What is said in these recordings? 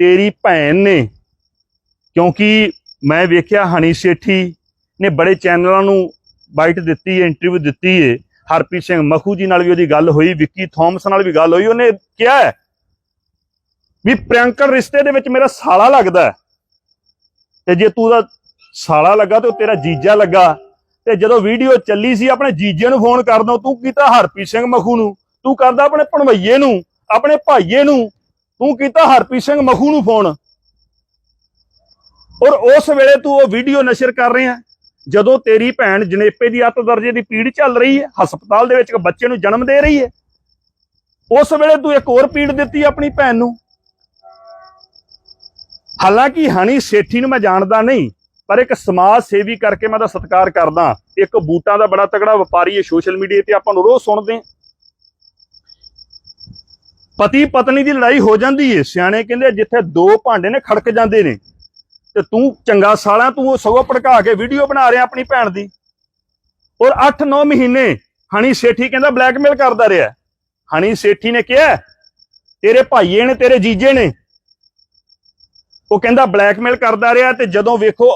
ਤੇਰੀ ਭੈਣ ਨੇ, ਕਿਉਂਕਿ ਮੈਂ ਵੇਖਿਆ ਹਣੀ ਸੇਠੀ ਨੇ ਬੜੇ ਚੈਨਲਾਂ ਨੂੰ ਬਾਈਟ ਦਿੱਤੀ ਹੈ ਇੰਟਰਵਿਊ ਦਿੱਤੀ ਹੈ। ਹਰਪ੍ਰੀਤ ਸਿੰਘ ਮਖੂ ਜੀ ਨਾਲ ਵੀ ਉਹਦੀ ਗੱਲ ਹੋਈ, ਵਿੱਕੀ ਥਾਮਸ ਨਾਲ ਵੀ ਗੱਲ ਹੋਈ, ਉਹਨੇ ਕਿਹਾ ਵੀ ਪ੍ਰਿਯੰਕਰ ਰਿਸ਼ਤੇ ਦੇ ਵਿੱਚ ਮੇਰਾ ਸਾਲਾ ਲੱਗਦਾ ਤੇ ਜੇ ਤੂੰ ਦਾ ਸਾਲਾ ਲੱਗਾ ਤੇ ਉਹ ਤੇਰਾ ਜੀਜਾ ਲੱਗਾ। ਤੇ ਜਦੋਂ ਵੀਡੀਓ ਚੱਲੀ ਸੀ, ਆਪਣੇ ਜੀਜੇ ਨੂੰ ਫੋਨ ਕਰਦਾ, ਤੂੰ ਕੀਤਾ ਹਰਪ੍ਰੀਤ ਸਿੰਘ ਮਖੂ ਨੂੰ, ਤੂੰ ਕਰਦਾ ਆਪਣੇ ਭਣਵਈਏ ਨੂੰ, ਆਪਣੇ ਭਾਈਏ ਨੂੰ। ਤੂੰ ਕੀਤਾ ਹਰਪ੍ਰੀਤ ਸਿੰਘ ਮਖੂ ਨੂੰ ਫੋਨ। ਔਰ ਉਸ ਵੇਲੇ ਤੂੰ ਉਹ ਵੀਡੀਓ ਨਸ਼ਰ ਕਰ ਰਿਹਾ ਜਦੋਂ ਤੇਰੀ ਭੈਣ ਜਨੇਪੇ ਦੀ ਅੱਤ ਦਰਜੇ ਦੀ ਪੀੜ ਚੱਲ ਰਹੀ ਹੈ, ਹਸਪਤਾਲ ਦੇ ਵਿੱਚ ਇੱਕ ਬੱਚੇ ਨੂੰ ਜਨਮ ਦੇ ਰਹੀ ਹੈ। ਉਸ ਵੇਲੇ ਤੂੰ ਇੱਕ ਹੋਰ ਪੀੜ ਦਿੱਤੀ ਆਪਣੀ ਭੈਣ ਨੂੰ। ਹਾਲਾਂਕਿ ਹਣੀ ਸੇਠੀ ਨੂੰ ਮੈਂ ਜਾਣਦਾ ਨਹੀਂ, ਪਰ ਇੱਕ ਸਮਾਜ ਸੇਵੀ ਕਰਕੇ ਮੈਂ ਦਾ ਸਤਿਕਾਰ ਕਰਦਾ। ਇੱਕ ਬੂਟਾਂ ਦਾ ਬੜਾ ਤਗੜਾ ਵਪਾਰੀ ਹੈ, ਸੋਸ਼ਲ ਮੀਡੀਆ ਤੇ ਆਪਾਂ ਨੂੰ ਰੋਜ਼ ਸੁਣਦੇ ਹਾਂ। ਪਤੀ ਪਤਨੀ ਦੀ ਲੜਾਈ ਹੋ ਜਾਂਦੀ ਏ। ਸਿਆਣੇ ਕਹਿੰਦੇ ਜਿੱਥੇ ਦੋ ਭਾਂਡੇ ਨੇ ਖੜਕ ਜਾਂਦੇ ਨੇ। ਤੇ ਤੂੰ ਚੰਗਾ ਸਾਲਾ, ਤੂੰ ਉਹ ਸਗੋਂ ਭੜਕਾ ਕੇ ਵੀਡੀਓ ਬਣਾ ਰਿਹਾ ਆਪਣੀ ਭੈਣ ਦੀ। ਔਰ 8-9 ਮਹੀਨੇ ਹਣੀ ਸੇਠੀ ਕਹਿੰਦਾ ਬਲੈਕਮੇਲ ਕਰਦਾ ਰਿਹਾ। ਹਣੀ ਸੇਠੀ ਨੇ ਕਿਹਾ, ਤੇਰੇ ਭਾਈਏ ਨੇ, ਤੇਰੇ ਜੀਜੇ ਨੇ। ਉਹ ਕਹਿੰਦਾ ਬਲੈਕਮੇਲ ਕਰਦਾ ਰਿਹਾ ਤੇ ਜਦੋਂ ਵੇਖੋ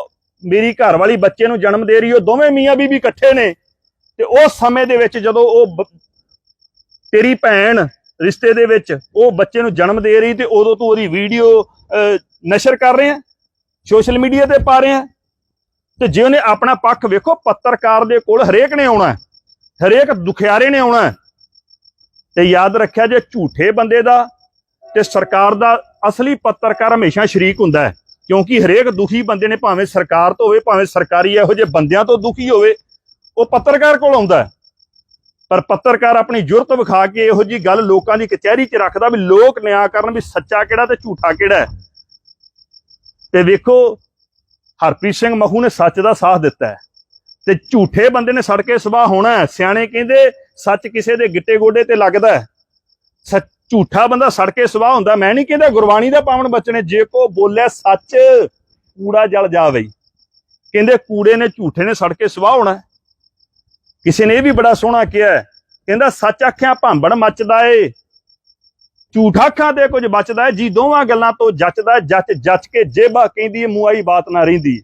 ਮੇਰੀ ਘਰ ਵਾਲੀ ਬੱਚੇ ਨੂੰ ਜਨਮ ਦੇ ਰਹੀ, ਉਹ ਦੋਵੇਂ ਮੀਆਂ ਬੀਬੀ ਇਕੱਠੇ ਨੇ। ਤੇ ਉਸ ਸਮੇਂ ਦੇ ਵਿੱਚ ਜਦੋਂ ਉਹ ਤੇਰੀ ਭੈਣ ਰਿਸ਼ਤੇ ਦੇ ਵਿੱਚ ਉਹ ਬੱਚੇ ਨੂੰ ਜਨਮ ਦੇ ਰਹੀ ਤੇ ਉਦੋਂ ਤੂੰ ਉਹਦੀ ਵੀਡੀਓ ਨਸ਼ਰ ਕਰ ਰਿਹਾ ਸੋਸ਼ਲ ਮੀਡੀਆ ਤੇ ਪਾ ਰਿਹਾ ਤੇ ਜੇ ਉਹਨੇ ਆਪਣਾ ਪੱਖ ਵੇਖੋ, ਪੱਤਰਕਾਰ ਦੇ ਕੋਲ ਹਰੇਕ ਨੇ ਆਉਣਾ ਹਰੇਕ ਦੁਖਿਆਰੇ ਨੇ ਆਉਣਾ ਤੇ ਯਾਦ ਰੱਖਿਆ ਜੇ ਝੂਠੇ ਬੰਦੇ ਦਾ ਤੇ ਸਰਕਾਰ ਦਾ ਅਸਲੀ ਪੱਤਰਕਾਰ ਹਮੇਸ਼ਾ ਸ਼ਰੀਕ ਹੁੰਦਾ ਹੈ, ਕਿਉਂਕਿ ਹਰੇਕ ਦੁਖੀ ਬੰਦੇ ਨੇ ਭਾਵੇਂ ਸਰਕਾਰ ਤੋਂ ਹੋਵੇ, ਭਾਵੇਂ ਸਰਕਾਰੀ ਇਹੋ ਜਿਹੇ ਬੰਦਿਆਂ ਤੋਂ ਦੁਖੀ ਹੋਵੇ, ਉਹ ਪੱਤਰਕਾਰ ਕੋਲ ਆਉਂਦਾ ਹੈ। ਪਰ ਪੱਤਰਕਾਰ ਆਪਣੀ ਜੁਰਤ ਵਿਖਾ ਕੇ ਇਹੋ ਜੀ ਗੱਲ ਲੋਕਾਂ ਦੀ ਕਚਹਿਰੀ 'ਚ ਰੱਖਦਾ ਵੀ ਲੋਕ ਨਿਆਂ ਕਰਨ ਵੀ ਸੱਚਾ ਕਿਹੜਾ ਤੇ ਝੂਠਾ ਕਿਹੜਾ ਤੇ ਵੇਖੋ, ਹਰਪ੍ਰੀਤ ਸਿੰਘ ਮਖੂ ਨੇ ਸੱਚ ਦਾ ਸਾਥ ਦਿੱਤਾ ਹੈ ਤੇ ਝੂਠੇ ਬੰਦੇ ਨੇ ਸੜ ਕੇ ਸਵਾਹ ਹੋਣਾ ਸਿਆਣੇ ਕਹਿੰਦੇ ਸੱਚ ਕਿਸੇ ਦੇ ਗਿੱਟੇ ਗੋਡੇ ਤੇ ਲੱਗਦਾ ਹੈ। ਝੂਠਾ ਬੰਦਾ ਸੜ ਕੇ ਸਵਾਹ ਹੁੰਦਾ ਮੈਂ ਨਹੀਂ ਕਹਿੰਦਾ ਗੁਰਬਾਣੀ ਦਾ ਪਾਵਨ ਬਚਨੇ ਜੇ ਕੋ ਬੋਲਿਆ ਸੱਚ, ਕੂੜਾ ਜਲ ਜਾਵੇ। ਕਹਿੰਦੇ ਕੂੜੇ ਨੇ ਝੂਠੇ ਨੇ ਸੜ ਕੇ ਸਵਾਹ ਹੋਣਾ ਕਿਸੇ ਨੇ ਇਹ ਵੀ ਬੜਾ ਸੋਹਣਾ ਕਿਹਾ ਕਹਿੰਦਾ ਸੱਚ ਆਖਿਆ ਭਾਂਬੜ ਮੱਚਦਾ ਏ। ਝੂਠ ਅੱਖਾਂ ਤੇ ਕੁਝ ਬਚਦਾ ਏ, ਜੀ ਦੋਵਾਂ ਗੱਲਾਂ ਤੋਂ ਜੱਚਦਾ ਜੱਚ ਜੱਚ ਕੇ ਜੇਬਾ ਕਹਿੰਦੀ ਮੁਆਈ ਬਾਤ ਨਾ ਰਹਿੰਦੀ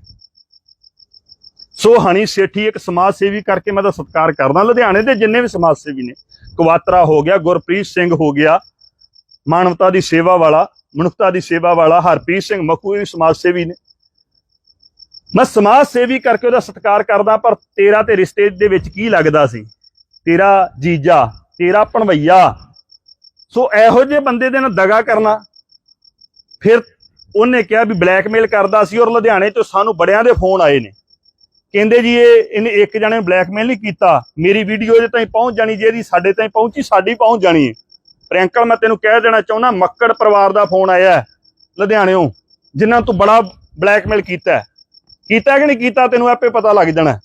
ਸੋ ਹਣੀ ਸੇਠੀ, ਇੱਕ ਸਮਾਜ ਸੇਵੀ ਕਰਕੇ ਮੈਂ ਦਾ ਸਤਿਕਾਰ ਕਰਦਾ, ਲੁਧਿਆਣੇ ਦੇ ਜਿੰਨੇ ਵੀ ਸਮਾਜ ਸੇਵੀ ਨੇ, ਕਵਾਤਰਾ ਹੋ ਗਿਆ, ਗੁਰਪ੍ਰੀਤ ਸਿੰਘ ਹੋ ਗਿਆ, ਮਾਨਵਤਾ ਦੀ ਸੇਵਾ ਵਾਲਾ, ਮਨੁੱਖਤਾ ਦੀ ਸੇਵਾ ਵਾਲਾ, ਹਰਪ੍ਰੀਤ ਸਿੰਘ ਮਖੂ ਵੀ ਸਮਾਜ ਸੇਵੀ ਨੇ। ਮੈਂ ਸਮਾਜ ਸੇਵੀ ਕਰਕੇ ਉਹਦਾ ਸਤਿਕਾਰ ਕਰਦਾ, ਪਰ ਤੇਰਾ ਤੇ ਰਿਸ਼ਤੇ ਦੇ ਵਿੱਚ ਕੀ ਲੱਗਦਾ ਸੀ? ਤੇਰਾ ਜੀਜਾ, ਤੇਰਾ ਭਣਵਈਆ। ਸੋ ਇਹੋ ਜਿਹੇ ਬੰਦੇ ਦੇ ਨਾਲ ਦਗਾ ਕਰਨਾ। ਫਿਰ ਉਹਨੇ ਕਿਹਾ ਵੀ ਬਲੈਕਮੇਲ ਕਰਦਾ ਸੀ ਔਰ ਲੁਧਿਆਣੇ ਤੋਂ ਸਾਨੂੰ ਬੜਿਆਂ ਦੇ ਫੋਨ ਆਏ ਨੇ। ਕਹਿੰਦੇ ਜੀ, ਇਹ, ਇਹਨੇ ਇੱਕ ਜਣੇ ਬਲੈਕਮੇਲ ਨਹੀਂ ਕੀਤਾ। ਮੇਰੀ ਵੀਡੀਓ ਜੇ ਤਾਈਂ ਪਹੁੰਚ ਜਾਣੀ ਜਿਹਦੀ ਸਾਡੇ ਤਾਈਂ ਪਹੁੰਚੀ, ਸਾਡੀ ਪਹੁੰਚ ਜਾਣੀ ਹੈ ਪ੍ਰਿੰਕਲ ਮੈਂ ਤੈਨੂੰ ਕਹਿ ਦੇਣਾ ਚਾਹੁੰਦਾ, ਮੱਕੜ ਪਰਿਵਾਰ ਦਾ ਫੋਨ ਆਇਆ ਹੈ, ਲੁਧਿਆਣਿਓਂ, ਜਿਨ੍ਹਾਂ ਤੋਂ ਬੜਾ ਬਲੈਕਮੇਲ ਕੀਤਾ ਕੀਤਾ ਕਿ ਨਹੀਂ ਕੀਤਾ ਤੈਨੂੰ ਆਪੇ ਪਤਾ ਲੱਗ ਜਾਣਾ।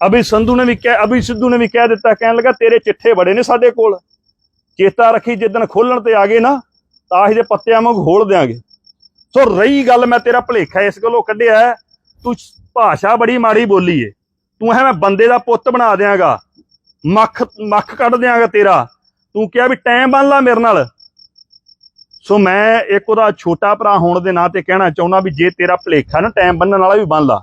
ਅਭੀ ਸੰਧੂ ਨੇ ਵੀ ਕਿਹਾ ਅਭੀ ਸਿੱਧੂ ਨੇ ਵੀ ਕਹਿ ਦਿੱਤਾ ਕਹਿਣ ਲੱਗਾ ਤੇਰੇ ਚਿੱਠੇ ਬੜੇ ਨੇ ਸਾਡੇ ਕੋਲ। ਚੇਤਾ ਰੱਖੀ ਜਿੱਦਣ ਖੋਲਣ ਤੇ ਆ ਗਏ ਨਾ ਤਾਸ਼ ਦੇ ਪੱਤਿਆਂ ਵਾਂਗ ਖੋਲ ਦਿਆਂਗੇ। ਸੋ ਰਹੀ ਗੱਲ ਮੈਂ ਤੇਰਾ ਭਲੇਖਾ ਇਸ ਗੱਲੋਂ ਕੱਢਿਆ ਹੈ, ਤੂੰ ਭਾਸ਼ਾ ਬੜੀ ਮਾੜੀ ਬੋਲੀ ਏ। ਤੂੰ ਹੈ ਮੈਂ ਬੰਦੇ ਦਾ ਪੁੱਤ ਬਣਾ ਦਿਆਂਗਾ। ਮੱਖ ਮੱਖ ਕੱਢ ਦਿਆਂਗਾ ਤੇਰਾ। ਤੂੰ ਕਿਹਾ ਵੀ ਟਾਈਮ ਬੰਨ ਲਾ ਮੇਰੇ ਨਾਲ। ਸੋ ਮੈਂ ਇੱਕ ਉਹਦਾ ਛੋਟਾ ਭਰਾ ਹੋਣ ਦੇ ਨਾਂ ਤੇ ਕਹਿਣਾ ਚਾਹੁੰਦਾ ਵੀ ਜੇ ਤੇਰਾ ਭਲੇਖਾ ਨਾ ਟਾਈਮ ਬੰਨਣ ਵਾਲਾ ਵੀ ਬੰਨ ਲਾ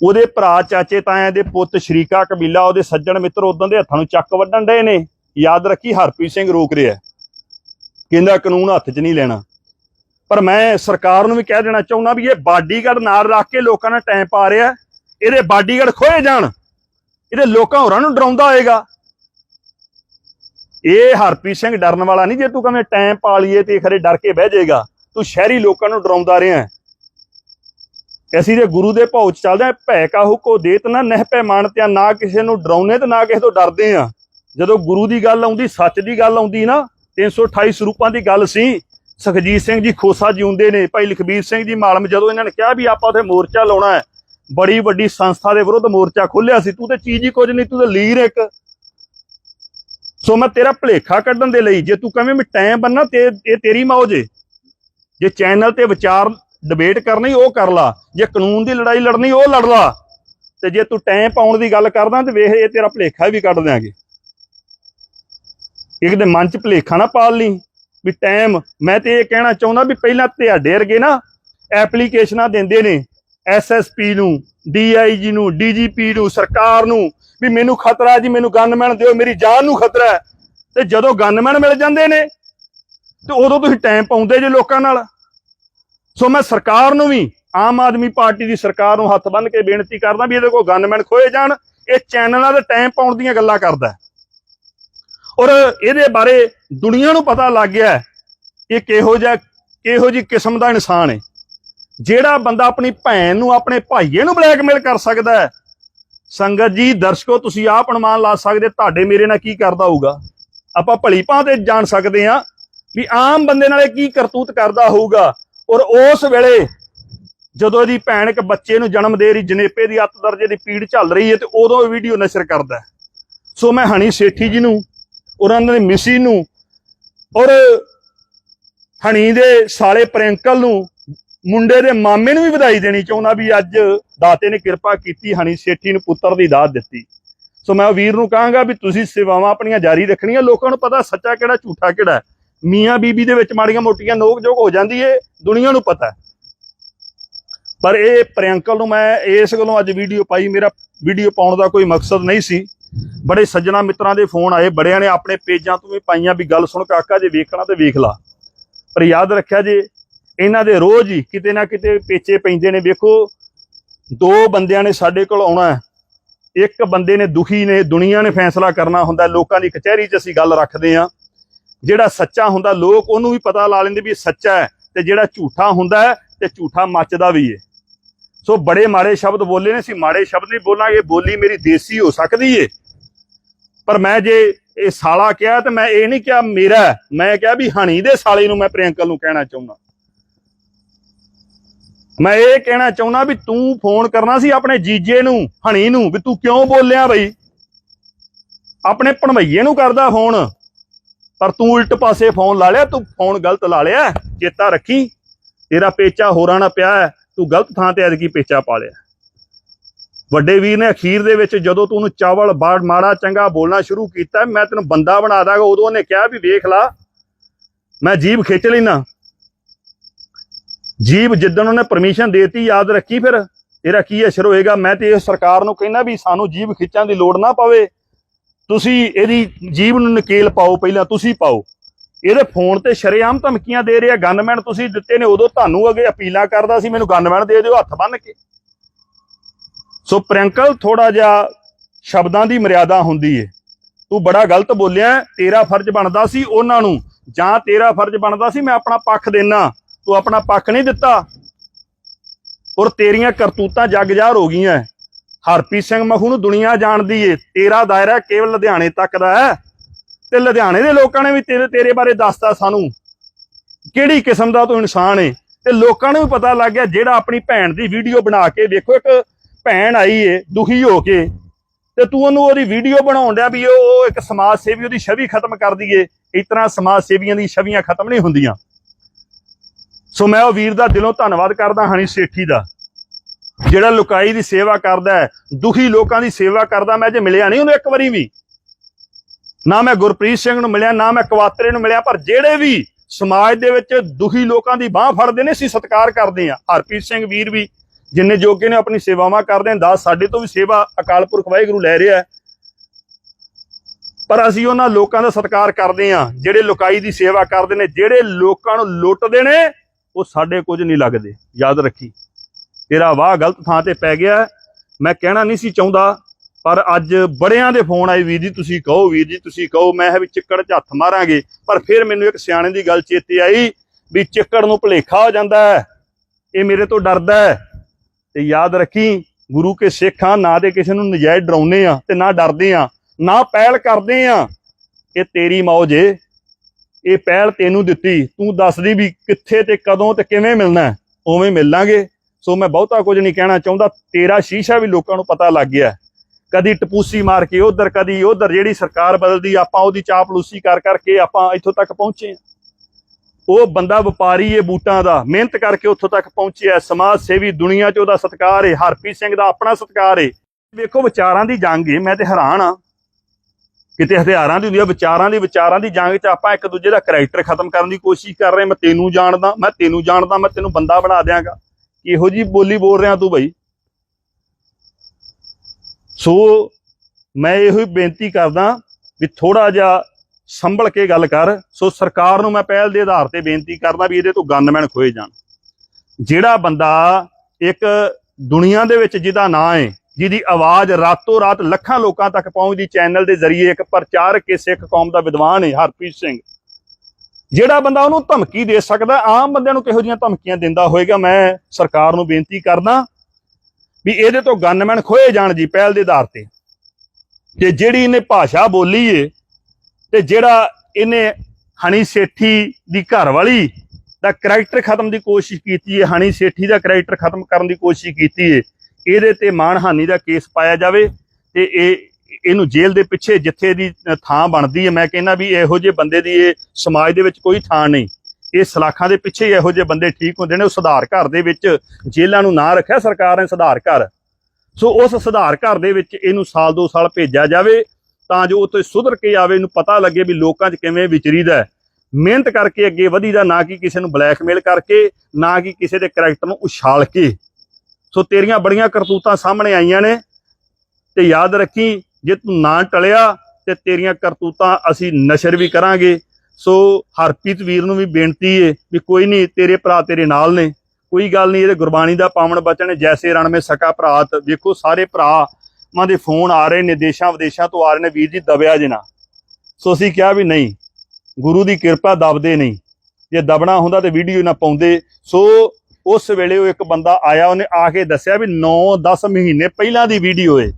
ਉਹਦੇ ਭਰਾ ਚਾਚੇ ਤਾਇਆਂ ਦੇ ਪੁੱਤ ਸ਼ਰੀਕਾ ਕਬੀਲਾ, ਉਹਦੇ ਸੱਜਣ ਮਿੱਤਰ ਉਦੋਂ ਦੇ ਹੱਥਾਂ ਨੂੰ ਚੱਕ ਵੱਢਣ ਡਏ ਨੇ। ਯਾਦ ਰੱਖੀ, ਹਰਪ੍ਰੀਤ ਸਿੰਘ ਰੋਕ ਰਿਹਾ ਕਹਿੰਦਾ ਕਾਨੂੰਨ ਹੱਥ 'ਚ ਨਹੀਂ ਲੈਣਾ। ਪਰ ਮੈਂ ਸਰਕਾਰ ਨੂੰ ਵੀ ਕਹਿ ਦੇਣਾ ਚਾਹੁੰਦਾ ਵੀ ਇਹ ਬਾਡੀਗਾਰਡ ਨਾਲ ਰੱਖ ਕੇ ਲੋਕਾਂ ਨਾਲ ਟਾਈਮ ਪਾ ਰਿਹਾ ਇਹਦੇ ਬਾਡੀਗਾਰਡ ਖੋਏ ਜਾਣ। ਇਹਦੇ ਲੋਕਾਂ ਹੋਰਾਂ ਨੂੰ ਡਰਾਉਂਦਾ ਹੋਏਗਾ। ਇਹ ਹਰਪ੍ਰੀਤ ਸਿੰਘ ਡਰਨ ਵਾਲਾ ਨਹੀਂ, ਜੇ ਤੂੰ ਕਵੇਂ ਟਾਈਮ ਪਾ ਲਈਏ ਤੇ ਖਰੇ ਡਰ ਕੇ ਬਹਿ ਜਾਏਗਾ। ਤੂੰ ਸ਼ਹਿਰੀ ਲੋਕਾਂ ਨੂੰ ਡਰਾਉਂਦਾ ਰਿਹਾ ਅਸੀਂ ਜੇ ਗੁਰੂ ਦੇ ਭੌਚ ਚੱਲਦੇ ਆ ਭੈ ਕਾਹੂ ਕੋ ਦੇਤ ਨਾ ਨਹਿ ਪੈ ਮਾਨਤਿਆ ਨਾ ਕਿਸੇ ਨੂੰ ਡਰਾਉਨੇ ਤੇ ਨਾ ਕਿਸੇ ਤੋਂ ਡਰਦੇ ਆ। ਜਦੋਂ ਗੁਰੂ ਦੀ ਗੱਲ ਆਉਂਦੀ, ਸੱਚ ਦੀ ਗੱਲ ਆਉਂਦੀ ਨਾ 328 ਸਰੂਪਾਂ ਦੀ ਗੱਲ ਸੀ। ਸੁਖਜੀਤ ਸਿੰਘ ਜੀ ਖੋਸਾ ਜਿਉਂਦੇ ਨੇ, ਭਾਈ ਲਖਬੀਰ ਸਿੰਘ ਜੀ ਮਾਲਮ ਜਦੋਂ ਇਹਨਾਂ ਨੇ ਕਿਹਾ ਵੀ ਆਪਾਂ ਉੱਥੇ ਮੋਰਚਾ ਲਾਉਣਾ ਹੈ, ਬੜੀ ਵੱਡੀ ਸੰਸਥਾ ਦੇ ਵਿਰੁੱਧ ਮੋਰਚਾ ਖੋਲਿਆ ਸੀ। ਤੂੰ ਤੇ ਚੀਜ਼ ਹੀ ਕੁਝ ਨਹੀਂ, ਤੂੰ ਤੇ ਲੀਰ ਇੱਕ। ਸੋ ਮੈਂ ਤੇਰਾ ਭਲੇਖਾ ਕੱਢਣ ਦੇ ਲਈ, ਜੇ ਤੂੰ ਕਵੇਂ ਮੈਂ ਟਾਈਮ ਬੰਨਾ ਤੇ ਇਹ ਤੇਰੀ ਮੌਜ ਏ ਜੇ। ਚੈਨਲ ਤੇ ਵਿਚਾਰ ਡਿਬੇਟ ਕਰਨੀ, ਉਹ ਕਰ ਲਾ। ਜੇ ਕਾਨੂੰਨ ਦੀ ਲੜਾਈ ਲੜਨੀ, ਉਹ ਲੜ ਲਾ। ਤੇ ਜੇ ਤੂੰ ਟਾਈਮ ਪਾਉਣ ਦੀ ਗੱਲ ਕਰਦਾ, ਤੇ ਵੇਖ, ਇਹ ਤੇਰਾ ਭਲੇਖਾ ਵੀ ਕੱਢ ਦਿਆਂਗੇ। ਇੱਕ ਦੇ ਮਨ ਚ ਭਲੇਖਾ ਨਾ ਪਾਲ ਲਈ, ਵੀ ਟਾਈਮ ਮੈਂ ਤੇ ਇਹ ਕਹਿਣਾ ਚਾਹੁੰਦਾ ਵੀ ਪਹਿਲਾਂ ਤੁਹਾਡੇ ਵਰਗੇ ਨਾ ਐਪਲੀਕੇਸ਼ਨਾਂ ਦਿੰਦੇ ਨੇ ਐਸਐਸਪੀ ਨੂੰ। ਡੀਆਈਜੀ ਨੂੰ ਡੀਜੀਪੀ ਨੂੰ, ਸਰਕਾਰ ਨੂੰ ਵੀ ਮੈਨੂੰ ਖਤਰਾ ਜੀ, ਮੈਨੂੰ ਗਨਮੈਨ ਦਿਓ, ਮੇਰੀ ਜਾਨ ਨੂੰ ਖਤਰਾ ਹੈ। ਤੇ ਜਦੋਂ ਗਨਮੈਨ ਮਿਲ ਜਾਂਦੇ ਨੇ, ਤੇ ਉਦੋਂ ਤੁਸੀਂ ਟਾਈਮ ਪਾਉਂਦੇ ਜੇ ਲੋਕਾਂ ਨਾਲ। ਸੋ ਮੈਂ ਸਰਕਾਰ ਨੂੰ ਵੀ, ਆਮ ਆਦਮੀ ਪਾਰਟੀ ਦੀ ਸਰਕਾਰ ਨੂੰ ਹੱਥ ਬੰਨ੍ਹ ਕੇ ਬੇਨਤੀ ਕਰਦਾ ਵੀ ਇਹਦੇ ਕੋਲ ਗਨਮੈਨ ਖੋਏ ਜਾਣ, ਇਹ ਚੈਨਲਾਂ ਦੇ ਟਾਈਮ ਪਾਉਣ ਦੀਆਂ ਗੱਲਾਂ ਕਰਦਾ ਔਰ ਇਹਦੇ ਬਾਰੇ ਦੁਨੀਆ ਨੂੰ ਪਤਾ ਲੱਗ ਗਿਆ ਹੈ ਕਿ ਕਿਹੋ ਜਿਹਾ, ਕਿਹੋ ਜੀ ਕਿਸਮ ਦਾ ਇਨਸਾਨ ਹੈ। ਜਿਹੜਾ ਬੰਦਾ ਆਪਣੀ ਭੈਣ ਨੂੰ ਆਪਣੇ ਭਾਈਏ ਨੂੰ ਬਲੈਕਮੇਲ ਕਰ ਸਕਦਾ ਹੈ, ਸੰਗਤ ਜੀ, ਦਰਸ਼ਕੋ, ਤੁਸੀਂ ਆਪ ਅਨੁਮਾਨ ਲਾ ਸਕਦੇ, ਤੁਹਾਡੇ ਮੇਰੇ ਨਾਲ ਕੀ ਕਰਦਾ ਹੋਊਗਾ? ਆਪਾਂ ਭਲੀ ਭਾਂ ਤੇ ਜਾਣ ਸਕਦੇ ਹਾਂ ਵੀ ਆਮ ਬੰਦੇ ਨਾਲ ਇਹ ਕੀ ਕਰਤੂਤ ਕਰਦਾ ਹੋਊਗਾ। ਔਰ ਉਸ ਵੇਲੇ ਜਦੋਂ ਇਹਦੀ ਭੈਣ ਇੱਕ ਬੱਚੇ ਨੂੰ ਜਨਮ ਦੇ ਰਹੀ, ਜਨੇਪੇ ਦੀ ਅੱਤ ਦਰਜੇ ਦੀ ਪੀੜ ਝੱਲ ਰਹੀ ਹੈ ਤੇ ਉਦੋਂ ਵੀਡੀਓ ਨਸ਼ਰ ਕਰਦਾ ਸੋ ਮੈਂ ਹਣੀ ਸੇਠੀ ਜੀ ਨੂੰ ਔਰ ਉਹਨਾਂ ਦੇ ਮਿਸੀ ਨੂੰ ਔਰ ਹਣੀ ਦੇ ਸਾਲੇ ਪ੍ਰਿੰਕਲ ਨੂੰ ਮੁੰਡੇ ਦੇ ਮਾਮੇ ਨੂੰ ਵੀ ਵਧਾਈ ਦੇਣੀ ਚਾਹੁੰਦਾ ਵੀ ਅੱਜ ਦਾਤੇ ਨੇ ਕਿਰਪਾ ਕੀਤੀ, ਹਣੀ ਸੇਠੀ ਨੂੰ ਪੁੱਤਰ ਦੀ ਦਾਤ ਦਿੱਤੀ। ਸੋ ਮੈਂ ਵੀਰ ਨੂੰ ਕਹਾਂਗਾ ਵੀ ਤੁਸੀਂ ਸੇਵਾਵਾਂ ਆਪਣੀਆਂ ਜਾਰੀ ਰੱਖਣੀਆਂ, ਲੋਕਾਂ ਨੂੰ ਪਤਾ ਸੱਚਾ ਕਿਹੜਾ, ਝੂਠਾ ਕਿਹੜਾ ਮੀਆਂ ਬੀਬੀ ਦੇ ਵਿੱਚ ਮਾੜੀਆਂ ਮੋਟੀਆਂ ਨੋਕ ਜੋਕ ਹੋ ਜਾਂਦੀ ਏ, ਦੁਨੀਆ ਨੂੰ ਪਤਾ ਪਰ ਇਹ ਪ੍ਰਿੰਕਲ ਨੂੰ ਮੈਂ ਇਸ ਗੱਲੋਂ ਅੱਜ ਵੀਡੀਓ ਪਾਈ, ਮੇਰਾ ਵੀਡੀਓ ਪਾਉਣ ਦਾ ਕੋਈ ਮਕਸਦ ਨਹੀਂ ਸੀ। ਬੜੇ ਸੱਜਣਾ ਮਿੱਤਰਾਂ ਦੇ ਫੋਨ ਆਏ, ਬੜਿਆਂ ਨੇ ਆਪਣੇ ਪੇਜਾਂ ਤੋਂ ਵੀ ਪਾਈਆਂ ਵੀ ਗੱਲ ਸੁਣ, ਕਾਕਾ ਜੇ ਵੇਖਣਾ ਤੇ ਵੇਖ ਲਾ। ਪਰ ਯਾਦ ਰੱਖਿਆ ਜੇ ਇਹਨਾਂ ਦੇ ਰੋਜ਼ ਹੀ ਕਿਤੇ ਨਾ ਕਿਤੇ ਪੇਚੇ ਪੈਂਦੇ ਨੇ। ਵੇਖੋ, ਦੋ ਬੰਦਿਆਂ ਨੇ ਸਾਡੇ ਕੋਲ ਆਉਣਾ ਇੱਕ ਬੰਦੇ ਨੇ ਦੁਖੀ ਨੇ, ਦੁਨੀਆ ਨੇ ਫੈਸਲਾ ਕਰਨਾ ਹੁੰਦਾ। ਲੋਕਾਂ ਦੀ ਕਚਹਿਰੀ 'ਚ ਅਸੀਂ ਗੱਲ ਰੱਖਦੇ ਆ ਜਿਹੜਾ ਸੱਚਾ ਹੁੰਦਾ, ਲੋਕ ਉਹਨੂੰ ਵੀ ਪਤਾ ਲਾ ਲੈਂਦੇ ਵੀ ਇਹ ਸੱਚਾ ਹੈ ਤੇ ਜਿਹੜਾ ਝੂਠਾ ਹੁੰਦਾ ਤੇ ਝੂਠਾ ਮੱਚਦਾ ਵੀ ਏ ਸੋ ਬੜੇ ਮਾੜੇ ਸ਼ਬਦ ਬੋਲੇ ਨੇ, ਅਸੀਂ ਮਾੜੇ ਸ਼ਬਦ ਨਹੀਂ ਬੋਲਾਂਗੇ। ਬੋਲੀ ਮੇਰੀ ਦੇਸੀ ਹੋ ਸਕਦੀ ਏ। ਪਰ ਮੈਂ ਜੇ ਇਹ ਸਾਲਾ ਕਿਹਾ ਤੇ ਮੈਂ ਇਹ ਨਹੀਂ ਕਿਹਾ ਮੇਰਾ ਮੈਂ ਕਿਹਾ ਵੀ ਹਣੀ ਦੇ ਸਾਲੇ ਨੂੰ ਮੈਂ ਪ੍ਰਿੰਕਲ ਨੂੰ ਕਹਿਣਾ ਚਾਹੁੰਦਾ। ਮੈਂ ਇਹ ਕਹਿਣਾ ਚਾਹੁੰਦਾ ਵੀ ਤੂੰ ਫੋਨ ਕਰਨਾ ਸੀ ਆਪਣੇ ਜੀਜੇ ਨੂੰ, ਹਣੀ ਨੂੰ, ਵੀ ਤੂੰ ਕਿਉਂ ਬੋਲਿਆ ਬਈ? ਆਪਣੇ ਭਣਵਈਏ ਨੂੰ ਕਰਦਾ ਫੋਨ। ਪਰ ਤੂੰ ਉਲਟ ਪਾਸੇ ਫੋਨ ਲਾ ਲਿਆ, ਤੂੰ ਫੋਨ ਗਲਤ ਲਾ ਲਿਆ, ਚੇਤਾ ਰੱਖੀ। ਤੇਰਾ ਪੇਚਾ ਹੋਰਾਂ ਨਾਲ ਪਿਆ ਤੂੰ ਗਲਤ ਥਾਂ ਤੇ ਐਤਕੀ ਪੇਚਾ ਪਾ ਲਿਆ। ਵੱਡੇ ਵੀਰ ਨੇ ਅਖੀਰ ਦੇ ਵਿੱਚ ਜਦੋਂ ਤੂੰ ਉਹਨੂੰ ਚਾਵਲ ਬਾੜ ਮਾੜਾ, ਚੰਗਾ ਬੋਲਣਾ ਸ਼ੁਰੂ ਕੀਤਾ, ਮੈਂ ਤੈਨੂੰ ਬੰਦਾ ਬਣਾ ਦਾਂਗਾ, ਉਦੋਂ ਉਹਨੇ ਕਿਹਾ ਵੀ ਵੇਖ ਲਾ, ਮੈਂ ਜੀਬ ਖਿੱਚ ਲੈਣਾ ਜੀਵ ਜਿੱਦਣ ਉਹਨੇ ਪਰਮਿਸ਼ਨ ਦੇਤੀ, ਯਾਦ ਰੱਖੀ ਫਿਰ। ਇਹਦਾ ਕੀ ਅਸਰ ਹੋਏਗਾ। ਮੈਂ ਤੇ ਇਹ ਸਰਕਾਰ ਨੂੰ ਕਹਿੰਦਾ ਵੀ ਸਾਨੂੰ ਜੀਬ ਖਿੱਚਣ ਦੀ ਲੋੜ ਨਾ ਪਵੇ। ਤੁਸੀਂ ਇਹਦੀ ਜੀਬ ਨੂੰ ਨਕੇਲ ਪਾਓ ਪਹਿਲਾਂ, ਤੁਸੀਂ ਪਾਓ। ਇਹਦੇ ਫੋਨ ਤੇ ਸ਼ਰੇਆਮ ਧਮਕੀਆਂ ਦੇ ਰਿਹਾ। ਗਨਮੈਨ ਤੁਸੀਂ ਦਿੱਤੇ ਨੇ, ਉਦੋਂ ਤੁਹਾਨੂੰ ਅੱਗੇ ਅਪੀਲਾਂ ਕਰਦਾ ਸੀ, ਮੈਨੂੰ ਗਨਮੈਨ ਦੇ ਦਿਓ, ਹੱਥ ਬੰਨ ਕੇ। ਸੋ ਪ੍ਰਿੰਕਲ ਥੋੜਾ ਜਿਹਾ ਸ਼ਬਦਾਂ ਦੀ ਮਰਿਆਦਾ ਹੁੰਦੀ ਏ। ਤੂੰ ਬੜਾ ਗਲਤ ਬੋਲਿਆ, ਤੇਰਾ ਫਰਜ਼ ਬਣਦਾ ਸੀ ਉਹਨਾਂ ਨੂੰ। ਜਾਂ ਤੇਰਾ ਫਰਜ਼ ਬਣਦਾ ਸੀ, ਮੈਂ ਆਪਣਾ ਪੱਖ ਦੇਣਾ ਤੂੰ ਆਪਣਾ ਪੱਖ ਨਹੀਂ ਦਿੱਤਾ। ਔਰ ਤੇਰੀਆਂ ਕਰਤੂਤਾਂ ਜੱਗ ਜ਼ਾਹਰ ਹੋ ਗਈਆਂ ਹਰਪ੍ਰੀਤ ਸਿੰਘ ਮਖੂ ਨੂੰ ਦੁਨੀਆ ਜਾਣਦੀ ਏ। ਤੇਰਾ ਦਾਇਰਾ ਕੇਵਲ ਲੁਧਿਆਣੇ ਤੱਕ ਦਾ ਹੈ ਤੇ ਲੁਧਿਆਣੇ ਦੇ ਲੋਕਾਂ ਨੇ ਵੀ ਤੇਰੇ ਤੇਰੇ ਬਾਰੇ ਦੱਸਤਾ ਸਾਨੂੰ। ਕਿਹੜੀ ਕਿਸਮ ਦਾ ਤੂੰ ਇਨਸਾਨ ਏ। ਤੇ ਲੋਕਾਂ ਨੂੰ ਵੀ ਪਤਾ ਲੱਗ ਗਿਆ ਜਿਹੜਾ ਆਪਣੀ ਭੈਣ ਦੀ ਵੀਡੀਓ ਬਣਾ ਕੇ ਵੇਖੋ, ਇੱਕ ਭੈਣ ਆਈ ਏ, ਦੁਖੀ ਹੋ ਕੇ। ਤੇ ਤੂੰ ਉਹਨੂੰ ਉਹਦੀ ਵੀਡੀਓ ਬਣਾਉਣ ਡਿਆ ਵੀ ਉਹ ਉਹ ਇੱਕ ਸਮਾਜ ਸੇਵੀ, ਉਹਦੀ ਛਵੀ ਖਤਮ ਕਰ ਦਈਏ ਇਸ ਤਰ੍ਹਾਂ ਸਮਾਜ ਸੇਵੀਆਂ ਦੀ ਛਵੀਆਂ ਖਤਮ ਨਹੀਂ ਹੁੰਦੀਆਂ। ਸੋ ਮੈਂ ਉਹ ਵੀਰ ਦਾ ਦਿਲੋਂ ਧੰਨਵਾਦ ਕਰਦਾ, ਹਣੀ ਸੇਠੀ ਦਾ, ਜਿਹੜਾ ਲੁਕਾਈ ਦੀ ਸੇਵਾ ਕਰਦਾ ਹੈ, ਦੁਖੀ ਲੋਕਾਂ ਦੀ ਸੇਵਾ ਕਰਦਾ, ਮੈਂ ਜੇ ਮਿਲਿਆ ਨਹੀਂ ਉਹਨੂੰ ਇੱਕ ਵਾਰੀ ਵੀ। ਨਾ ਮੈਂ ਗੁਰਪ੍ਰੀਤ ਸਿੰਘ ਨੂੰ ਮਿਲਿਆ, ਨਾ ਮੈਂ ਕਵਾਤਰੇ ਨੂੰ ਮਿਲਿਆ, ਪਰ ਜਿਹੜੇ ਵੀ ਸਮਾਜ ਦੇ ਵਿੱਚ ਦੁਖੀ ਲੋਕਾਂ ਦੀ ਬਾਹ ਫੜਦੇ ਨੇ, ਅਸੀਂ ਸਤਿਕਾਰ ਕਰਦੇ ਹਾਂ। ਹਰਪ੍ਰੀਤ ਸਿੰਘ ਵੀਰ ਵੀ, ਜਿੰਨੇ ਜੋਗੇ ਨੇ ਆਪਣੀ ਸੇਵਾਵਾਂ ਕਰਦੇ ਨੇ, ਦਾਸ ਸਾਡੇ ਤੋਂ ਵੀ ਸੇਵਾ ਅਕਾਲ ਪੁਰਖ ਵਾਹਿਗੁਰੂ ਲੈ ਰਿਹਾ ਪਰ ਅਸੀਂ ਉਹਨਾਂ ਲੋਕਾਂ ਦਾ ਸਤਿਕਾਰ ਕਰਦੇ ਹਾਂ, ਜਿਹੜੇ ਲੁਕਾਈ ਦੀ ਸੇਵਾ ਕਰਦੇ ਨੇ, ਜਿਹੜੇ ਲੋਕਾਂ ਨੂੰ ਲੁੱਟਦੇ ਨੇ ਉਹ ਸਾਡੇ ਕੁਝ ਨਹੀਂ ਲੱਗਦੇ। ਯਾਦ ਰੱਖੀ। ਤੇਰਾ ਵਾਹ ਗਲਤ ਥਾਂ ਤੇ ਪੈ ਗਿਆ ਮੈਂ ਕਹਿਣਾ ਨਹੀਂ ਸੀ ਚਾਹੁੰਦਾ, ਪਰ ਅੱਜ ਬੜਿਆਂ ਦੇ ਫੋਨ ਆਏ, ਵੀਰ ਜੀ, ਤੁਸੀਂ ਕਹੋ, ਵੀਰ ਜੀ, ਤੁਸੀਂ ਕਹੋ। ਮੈਂ ਕਿਹਾ ਵੀ ਚਿੱਕੜ 'ਚ ਹੱਥ ਮਾਰਾਂਗੇ। ਪਰ ਫਿਰ ਮੈਨੂੰ ਇੱਕ ਸਿਆਣੇ ਦੀ ਗੱਲ ਚੇਤੇ ਆਈ ਵੀ ਚਿੱਕੜ ਨੂੰ ਭੁਲੇਖਾ ਹੋ ਜਾਂਦਾ ਹੈ। ਇਹ ਮੇਰੇ ਤੋਂ ਡਰਦਾ ਹੈ। ਤੇ ਯਾਦ ਰੱਖੀ, ਗੁਰੂ ਕੇ ਸਿੱਖ ਆ ਨਾ ਤੇ ਕਿਸੇ ਨੂੰ ਨਜਾਇਜ਼ ਡਰਾਉਨੇ ਆ ਤੇ ਨਾ ਡਰਦੇ ਆ ਨਾ ਪਹਿਲ ਕਰਦੇ ਆ ਇਹ ਤੇਰੀ ਮੌਜ ਏ। ਇਹ ਪਹਿਲ ਤੈਨੂੰ ਦਿੱਤੀ, ਤੂੰ ਦੱਸਦੀ ਵੀ ਕਿੱਥੇ ਤੇ ਕਦੋਂ ਤੇ ਕਿਵੇਂ ਮਿਲਣਾ ਹੈ। ਉਵੇਂ ਮਿਲਾਂਗੇ। ਸੋ ਮੈਂ ਬਹੁਤਾ ਕੁਝ ਨਹੀਂ ਕਹਿਣਾ ਚਾਹੁੰਦਾ, ਤੇਰਾ ਸ਼ੀਸ਼ਾ ਵੀ ਲੋਕਾਂ ਨੂੰ ਪਤਾ ਲੱਗ ਗਿਆ ਕਦੀ ਟਪੂਸੀ ਮਾਰ ਕੇ ਉਧਰ, ਕਦੀ ਉਧਰ, ਜਿਹੜੀ ਸਰਕਾਰ ਬਦਲਦੀ ਆਪਾਂ ਉਹਦੀ ਚਾਪਲੂਸੀ ਕਰ ਕਰਕੇ ਆਪਾਂ ਇੱਥੋਂ ਤੱਕ ਪਹੁੰਚੇ ਉਹ ਬੰਦਾ ਵਪਾਰੀ ਏ ਬੂਟਾਂ ਦਾ, ਮਿਹਨਤ ਕਰਕੇ ਉੱਥੋਂ ਤੱਕ ਪਹੁੰਚਿਆ ਸਮਾਜ ਸੇਵੀ ਦੁਨੀਆ 'ਚ ਉਹਦਾ ਸਤਿਕਾਰ ਏ, ਹਰਪ੍ਰੀਤ ਸਿੰਘ ਦਾ ਆਪਣਾ ਸਤਿਕਾਰ ਏ। ਵੇਖੋ ਵਿਚਾਰਾਂ ਦੀ ਜੰਗ ਏ, ਮੈਂ ਤੇ ਹੈਰਾਨ ਆ ਕਿਤੇ ਹਥਿਆਰਾਂ ਦੀ ਹੁੰਦੀ ਆ, ਵਿਚਾਰਾਂ ਦੀ ਵਿਚਾਰਾਂ ਦੀ ਜੰਗ 'ਚ ਆਪਾਂ ਇੱਕ ਦੂਜੇ ਦਾ ਕੈਰੈਕਟਰ ਖਤਮ ਕਰਨ ਦੀ ਕੋਸ਼ਿਸ਼ ਕਰ ਰਹੇ ਮੈਂ ਤੈਨੂੰ ਜਾਣਦਾ, ਮੈਂ ਤੈਨੂੰ ਜਾਣਦਾ, ਮੈਂ ਤੈਨੂੰ ਬੰਦਾ ਬਣਾ ਦਿਆਂਗਾ। ਇਹੋ ਜੀ ਬੋਲੀ ਬੋਲ ਰਿਹਾ ਤੂੰ ਬਈ? ਸੋ ਮੈਂ ਇਹੋ ਹੀ ਬੇਨਤੀ ਕਰਦਾ ਵੀ ਥੋੜਾ ਜਿਹਾ ਸੰਭਲ ਕੇ ਗੱਲ ਕਰ। ਸੋ ਸਰਕਾਰ ਨੂੰ ਮੈਂ ਪਹਿਲ ਦੇ ਆਧਾਰ ਤੇ ਬੇਨਤੀ ਕਰਦਾ ਵੀ ਇਹਦੇ ਤੋਂ ਗਨਮੈਨ ਖੋਏ ਜਾਣ। ਜਿਹੜਾ ਬੰਦਾ ਇੱਕ ਦੁਨੀਆ ਦੇ ਵਿੱਚ ਜਿਹਦਾ ਨਾਂ ਹੈ ਜਿਹਦੀ ਆਵਾਜ਼ ਰਾਤੋਂ ਰਾਤ ਲੱਖਾਂ ਲੋਕਾਂ ਤੱਕ ਪਹੁੰਚਦੀ ਚੈਨਲ ਦੇ ਜ਼ਰੀਏ ਇੱਕ ਪ੍ਰਚਾਰਕ ਕੇ ਸਿੱਖ ਕੌਮ ਦਾ ਵਿਦਵਾਨ ਹੈ, ਹਰਪ੍ਰੀਤ ਸਿੰਘ। ਜਿਹੜਾ ਬੰਦਾ ਉਹਨੂੰ ਧਮਕੀ ਦੇ ਸਕਦਾ, ਆਮ ਬੰਦਿਆਂ ਨੂੰ ਕਿਹੋ ਜੀਆਂ ਧਮਕੀਆਂ ਦਿੰਦਾ ਹੋਏਗਾ? ਮੈਂ ਸਰਕਾਰ ਨੂੰ ਬੇਨਤੀ ਕਰਦਾ ਵੀ ਇਹਦੇ ਤੋਂ ਗਨਮੈਨ ਖੋਏ ਜਾਣ ਜੀ ਪਹਿਲ ਦੇ ਆਧਾਰ ਤੇ। ਤੇ ਜਿਹੜੀ ਇਹਨੇ ਭਾਸ਼ਾ ਬੋਲੀ ਏ, ਤੇ ਜਿਹੜਾ ਇਹਨੇ ਹਣੀ ਸੇਠੀ ਦੀ ਘਰ ਵਾਲੀ ਦਾ ਕੈਰੈਕਟਰ ਖਤਮ ਦੀ ਕੋਸ਼ਿਸ਼ ਕੀਤੀ ਹੈ ਹਣੀ ਸੇਠੀ ਦਾ ਕੈਰੈਕਟਰ ਖਤਮ ਕਰਨ ਦੀ ਕੋਸ਼ਿਸ਼ ਕੀਤੀ ਹੈ ਇਹਦੇ ਤੇ ਮਾਣਹਾਨੀ ਦਾ ਕੇਸ ਪਾਇਆ ਜਾਵੇ ਤੇ ਇਹ ਇਹਨੂੰ ਜੇਲ੍ਹ ਦੇ ਪਿੱਛੇ ਜਿੱਥੇ ਦੀ ਥਾਂ ਬਣਦੀ ਹੈ, ਮੈਂ ਕਹਿੰਦਾ ਵੀ ਇਹੋ ਜਿਹੇ ਬੰਦੇ ਦੀ ਇਹ ਸਮਾਜ ਦੇ ਵਿੱਚ ਕੋਈ ਥਾਂ ਨਹੀਂ। ਇਹ ਸਲਾਖਾਂ ਦੇ ਪਿੱਛੇ ਇਹੋ ਜਿਹੇ ਬੰਦੇ ਠੀਕ ਹੁੰਦੇ ਨੇ ਉਹ ਸੁਧਾਰ ਘਰ ਦੇ ਵਿੱਚ ਜੇਲ੍ਹਾਂ ਨੂੰ ਨਾ ਰੱਖਿਆ ਸਰਕਾਰ ਨੇ, ਸੁਧਾਰ ਘਰ। ਸੋ ਉਸ ਸੁਧਾਰ ਘਰ ਦੇ ਵਿੱਚ ਇਹਨੂੰ ਸਾਲ ਦੋ ਸਾਲ ਭੇਜਿਆ ਜਾਵੇ ਤਾਂ ਜੋ ਉੱਥੇ ਸੁਧਰ ਕੇ ਆਵੇ, ਇਹਨੂੰ ਪਤਾ ਲੱਗੇ ਵੀ ਲੋਕਾਂ 'ਚ ਕਿਵੇਂ ਵਿਚਰੀਦਾ ਹੈ। ਮਿਹਨਤ ਕਰਕੇ ਅੱਗੇ ਵਧੀਦਾ, ਨਾ ਕਿ ਕਿਸੇ ਨੂੰ ਬਲੈਕਮੇਲ ਕਰਕੇ, ਨਾ ਕਿ ਕਿਸੇ ਦੇ ਕਰੈਕਟਰ ਨੂੰ ਉਛਾਲ ਕੇ। ਸੋ ਤੇਰੀਆਂ ਬੜੀਆਂ ਕਰਤੂਤਾਂ ਸਾਹਮਣੇ ਆਈਆਂ ਨੇ ਤੇ ਯਾਦ ਰੱਖੀ ਜੇ ਤੂੰ ਨਾ ਟਲਿਆ ਤੇ ਤੇਰੀਆਂ ਕਰਤੂਤਾਂ ਅਸੀਂ ਨਸ਼ਰ ਵੀ ਕਰਾਂਗੇ। ਸੋ ਹਰਪ੍ਰੀਤ ਵੀਰ ਨੂੰ ਵੀ ਬੇਨਤੀ ਏ ਵੀ ਕੋਈ ਨਹੀਂ ਤੇਰੇ ਭਰਾ ਤੇਰੇ ਨਾਲ ਨੇ। ਕੋਈ ਗੱਲ ਨਹੀਂ ਇਹਦੇ ਗੁਰਬਾਣੀ ਦਾ ਪਾਵਨ ਬਚਨ ਹੈ, ਜੈਸੇ ਰਣ ਮੇ ਸਕਾ ਭਰਾਤ। ਵੇਖੋ ਸਾਰੇ ਭਰਾ ਮਾਂ ਦੇ ਫੋਨ ਆ ਰਹੇ ਨੇ ਦੇਸ਼ਾਂ ਵਿਦੇਸ਼ਾਂ ਤੋਂ ਆ ਰਹੇ ਨੇ ਵੀਰ ਜੀ ਦਬਿਆ ਜੇ ਨਾ। ਸੋ ਅਸੀਂ ਕਿਹਾ ਵੀ ਨਹੀਂ ਗੁਰੂ ਦੀ ਕਿਰਪਾ ਦਬਦੇ ਨਹੀਂ। ਜੇ ਦਬਣਾ ਹੁੰਦਾ ਤੇ ਵੀਡੀਓ ਨਾ ਪਾਉਂਦੇ। ਸੋ ਉਸ ਵੇਲੇ ਉਹ ਇੱਕ ਬੰਦਾ ਆਇਆ, ਉਹਨੇ ਆ ਕੇ ਦੱਸਿਆ ਵੀ 9-10 ਮਹੀਨੇ ਪਹਿਲਾਂ ਦੀ ਵੀਡੀਓ ਏ।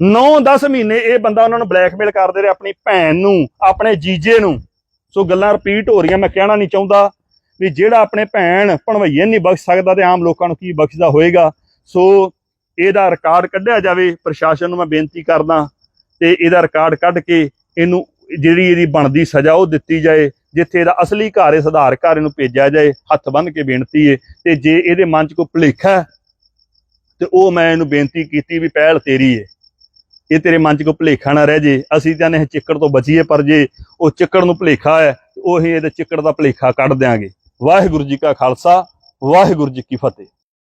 9-10 ਮਹੀਨੇ ਇਹ ਬੰਦਾ ਉਹਨਾਂ ਨੂੰ ਬਲੈਕਮੇਲ ਕਰਦੇ ਰਿਹਾ ਆਪਣੀ ਭੈਣ ਨੂੰ, ਆਪਣੇ ਜੀਜੇ ਨੂੰ। ਸੋ ਗੱਲਾਂ ਰਿਪੀਟ ਹੋ ਰਹੀਆਂ, ਮੈਂ ਕਹਿਣਾ ਨਹੀਂ ਚਾਹੁੰਦਾ ਵੀ ਜਿਹੜਾ ਆਪਣੇ ਭੈਣ ਭਣਵਈਏ ਨਹੀਂ ਬਖਸ਼ ਸਕਦਾ ਤੇ ਆਮ ਲੋਕਾਂ ਨੂੰ ਕੀ ਬਖਸ਼ਦਾ ਹੋਏਗਾ। ਸੋ ਇਹਦਾ ਰਿਕਾਰਡ ਕੱਢਿਆ ਜਾਵੇ, ਪ੍ਰਸ਼ਾਸਨ ਨੂੰ ਮੈਂ ਬੇਨਤੀ ਕਰਦਾ ਤੇ ਇਹਦਾ ਰਿਕਾਰਡ ਕੱਢ ਕੇ ਇਹਨੂੰ ਜਿਹੜੀ ਇਹਦੀ ਬਣਦੀ ਸਜ਼ਾ ਉਹ ਦਿੱਤੀ ਜਾਏ। ਜਿੱਥੇ ਇਹਦਾ ਅਸਲੀ ਘਰ ਹੈ ਸੁਧਾਰ ਘਰ ਇਹਨੂੰ ਭੇਜਿਆ ਜਾਏ ਹੱਥ ਬੰਨ੍ਹ ਕੇ ਬੇਨਤੀ ਹੈ ਤੇ ਜੇ ਇਹਦੇ ਮਨ 'ਚ ਕੋਈ ਭੁਲੇਖਾ ਹੈ, ਤੇ ਉਹ ਮੈਂ ਇਹਨੂੰ ਬੇਨਤੀ ਕੀਤੀ ਵੀ ਪਹਿਲ ਤੇਰੀ ਹੈ ਇਹ ਤੇਰੇ ਮਨ 'ਚ ਕੋਈ ਭੁਲੇਖਾ ਨਾ ਰਹਿ ਜੇ ਅਸੀਂ ਤਾਂ ਇਹ ਚਿੱਕੜ ਤੋਂ ਬਚੀਏ ਪਰ ਜੇ ਉਹ ਚਿੱਕੜ ਨੂੰ ਭੁਲੇਖਾ ਹੈ ਉਹ ਹੀ ਇਹਦੇ ਚਿੱਕੜ ਦਾ ਭੁਲੇਖਾ ਕੱਢ ਦਿਆਂਗੇ। ਵਾਹਿਗੁਰੂ ਜੀ ਕਾ ਖਾਲਸਾ ਵਾਹਿਗੁਰੂ ਜੀ ਕੀ ਫਤਿਹ।